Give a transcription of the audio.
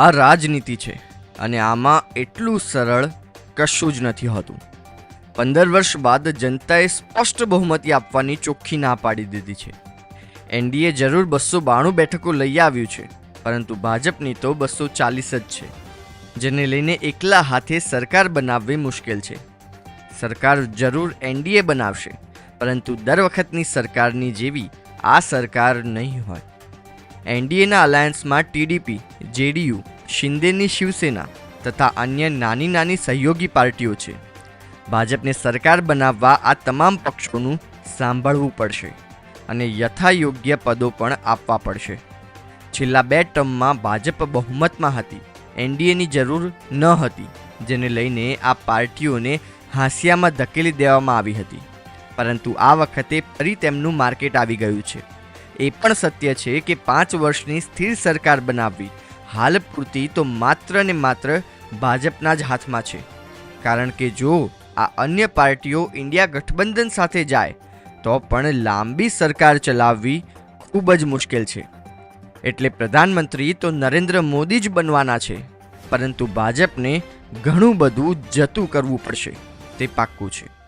આ રાજનીતિ છે અને આમાં એટલું સરળ કશું જ નથી હોતું. પંદર વર્ષ બાદ જનતાએ સ્પષ્ટ બહુમતી આપવાની ચોખ્ખી ના પાડી દીધી છે. એનડીએ જરૂર બસો બાણું બેઠકો લઈ આવ્યું છે, પરંતુ ભાજપની તો બસો ચાલીસ જ છે, જેને લઈને એકલા હાથે સરકાર બનાવવી મુશ્કેલ છે. સરકાર જરૂર એનડીએ બનાવશે, પરંતુ દર વખતની સરકારની જેવી આ સરકાર નહીં હોય. એનડીએના અલાયન્સમાં ટીડીપી, જેડીયુ, શિંદેની શિવસેના તથા અન્ય નાની નાની સહયોગી પાર્ટીઓ છે. ભાજપને સરકાર બનાવવા આ તમામ પક્ષોનું સાંભળવું પડશે અને યથાયોગ્ય પદો પણ આપવા પડશે. છેલ્લા બે ટર્મમાં ભાજપ બહુમતમાં હતી, એનડીએની જરૂર ન હતી, જેને લઈને આ પાર્ટીઓને હાંસિયામાં ધકેલી દેવામાં આવી હતી. પરંતુ આ વખતે ફરી તેમનું માર્કેટ આવી ગયું છે. એ પણ સત્ય છે કે પાંચ વર્ષની સ્થિર સરકાર બનાવવી. હાલ પૂરતી તો માત્ર ને માત્ર ભાજપના જ હાથમાં છે. કારણ કે જો આ અન્ય પાર્ટીઓ ઇન્ડિયા ગઠબંધન સાથે જાય, તો પણ લાંબી સરકાર ચલાવવી ખૂબ જ મુશ્કેલ છે. એટલે પ્રધાનમંત્રી તો નરેન્દ્ર મોદી જ બનવાના છે. પરંતુ ભાજપને ઘણું બધું જતું કરવું પડશે. તે પાક્કું છે.